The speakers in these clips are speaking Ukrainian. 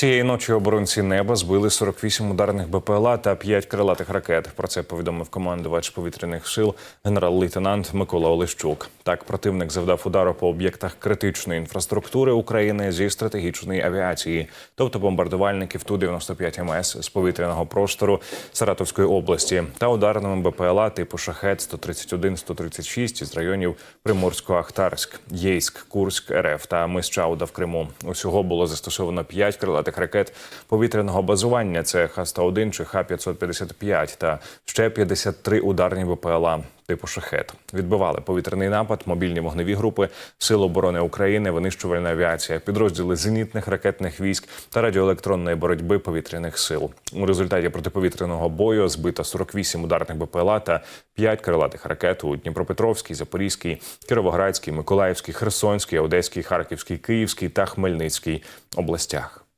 Цієї ночі оборонці неба збили 48 ударних БПЛА та 5 крилатих ракет. Про це повідомив командувач повітряних сил генерал-лейтенант Микола Олещук. Так, противник завдав удару по об'єктах критичної інфраструктури України зі стратегічної авіації, тобто бомбардувальників ту 95 МС з повітряного простору Саратовської області та ударними БПЛА типу Шахет 131 136 із районів Приморсько-Ахтарськ, Єйськ, Курськ, РФ та Мисчауда в Криму. Усього було застосовано 5 крилатих ракет повітряного базування. Це Х-101 чи Х-555 та ще 53 ударні БПЛА типу шахет. Відбивали повітряний напад, мобільні вогневі групи Сил оборони України, винищувальна авіація, підрозділи зенітних ракетних військ та радіоелектронної боротьби повітряних сил. У результаті протиповітряного бою збито 48 ударних БПЛА та 5 крилатих ракет у Дніпропетровській, Запорізькій, Кіровоградській, Миколаївській, Херсонській, Одеській, Харківській, Київській та Хмельницькій областях.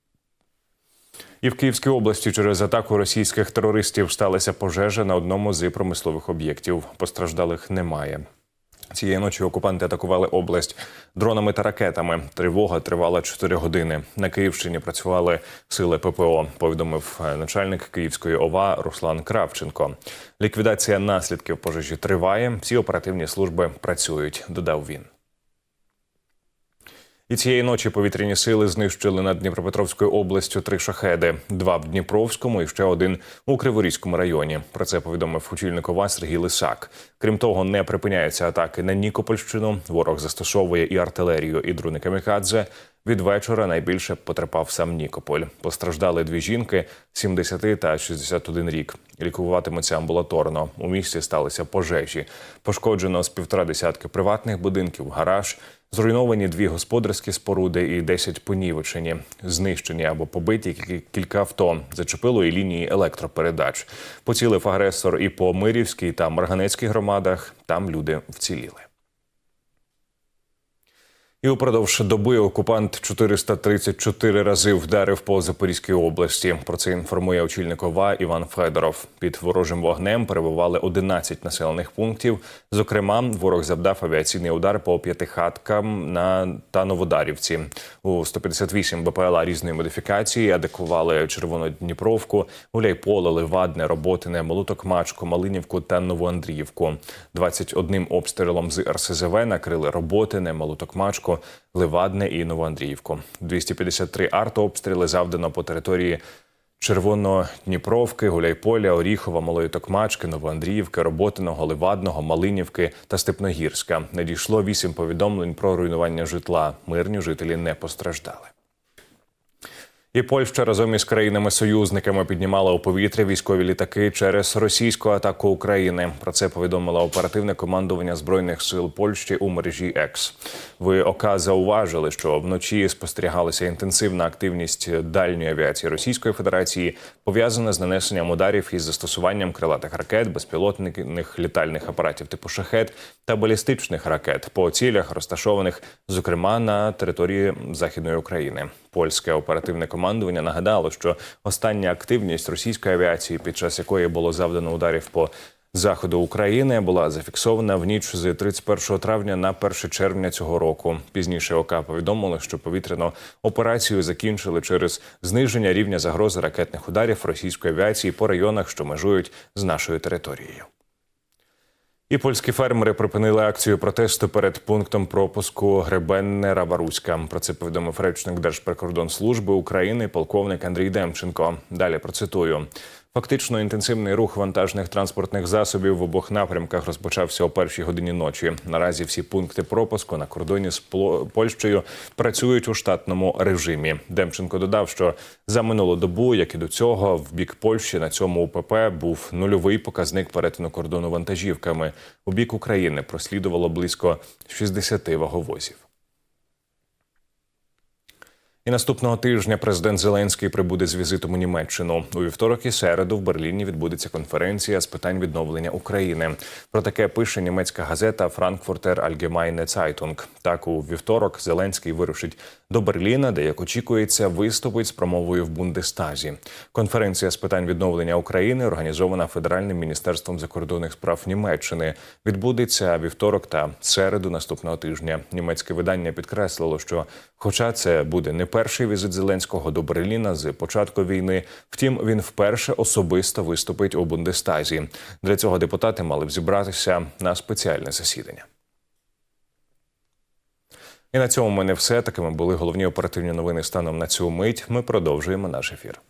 І в Київській області через атаку російських терористів сталася пожежа на одному з промислових об'єктів. Постраждалих немає. Цієї ночі окупанти атакували область дронами та ракетами. Тривога тривала 4 години. На Київщині працювали сили ППО. Повідомив е, начальник Київської ОВА Руслан Кравченко. Ліквідація наслідків пожежі триває. Всі оперативні служби працюють. Додав він. І цієї ночі повітряні сили знищили над Дніпропетровською областю три шахеди: два в Дніпровському і ще один у Криворізькому районі. Про це повідомив очільник ОВА Сергій Лисак. Крім того, не припиняються атаки на Нікопольщину. Ворог застосовує і артилерію, і дрони камікадзе. Від вечора найбільше потерпав сам Нікополь. Постраждали дві жінки 70 та 61 рік. Лікуватимуться амбулаторно. У місті сталися пожежі. Пошкоджено з півтора десятки приватних будинків, гараж. Зруйновані дві господарські споруди і 10 понівечені. Знищені або побиті кілька авто. Зачепило і лінії електропередач. Поцілив агресор і по Мирівській та Марганецькій громадах. Там люди вціліли. І упродовж доби окупант 434 рази вдарив по Запорізькій області. Про це інформує очільник ОВА Іван Федоров. Під ворожим вогнем перебували 11 населених пунктів. Зокрема, ворог завдав авіаційний удар по п'ятихаткам на та Новодарівці. У 158 БПЛА різної модифікації атакували Червонодніпровку, Гуляйполе, Левадне, Роботине, Молоток-Мачку, Малинівку та Новоандріївку. 21 обстрілом з РСЗВ накрили Роботине, Молоток-Мачку, Левадне і Новоандріївку. 253 артобстріли завдано по території Червонодніпровки, Гуляйполя, Оріхова, Малої Токмачки, Новоандріївки, Роботиного, Левадного, Малинівки та Степногірська. Надійшло вісім повідомлень про руйнування житла. Мирні жителі не постраждали. І Польща разом із країнами-союзниками піднімала у повітря військові літаки через російську атаку України. Про це повідомило оперативне командування збройних сил Польщі у мережі Екс. Ви ОК зауважили, що вночі спостерігалася інтенсивна активність дальньої авіації Російської Федерації, пов'язана з нанесенням ударів із застосуванням крилатих ракет, безпілотних літальних апаратів типу шахет та балістичних ракет по цілях, розташованих зокрема на території західної України. Польське оперативне командування нагадало, що остання активність російської авіації, під час якої було завдано ударів по заходу України, була зафіксована в ніч з 31 травня на 1 червня цього року. Пізніше ОК повідомили, що повітряну операцію закінчили через зниження рівня загрози ракетних ударів російської авіації по районах, що межують з нашою територією. І польські фермери припинили акцію протесту перед пунктом пропуску Гребенне Раваруська. Про це повідомив речник Держприкордонслужби України полковник Андрій Демченко. Далі процитую. Фактично, інтенсивний рух вантажних транспортних засобів в обох напрямках розпочався о першій годині ночі. Наразі всі пункти пропуску на кордоні з Польщею працюють у штатному режимі. Демченко додав, що за минулу добу, як і до цього, в бік Польщі на цьому УПП був нульовий показник перетину кордону вантажівками. У бік України прослідувало близько 60 ваговозів. І наступного тижня президент Зеленський прибуде з візитом у Німеччину. У вівторок і середу в Берліні відбудеться конференція з питань відновлення України. Про таке пише німецька газета Frankfurter Allgemeine Zeitung. Так, у вівторок Зеленський вирушить до Берліна, де як очікується, виступить з промовою в Бундестазі. Конференція з питань відновлення України, організована Федеральним міністерством закордонних справ Німеччини, відбудеться вівторок та середу наступного тижня. Німецьке видання підкреслило, що, хоча це буде не перший візит Зеленського до Берліна з початку війни, втім він вперше особисто виступить у Бундестазі. Для цього депутати мали б зібратися на спеціальне засідання. І на цьому в мене все. Такими були головні оперативні новини станом на цю мить. Ми продовжуємо наш ефір.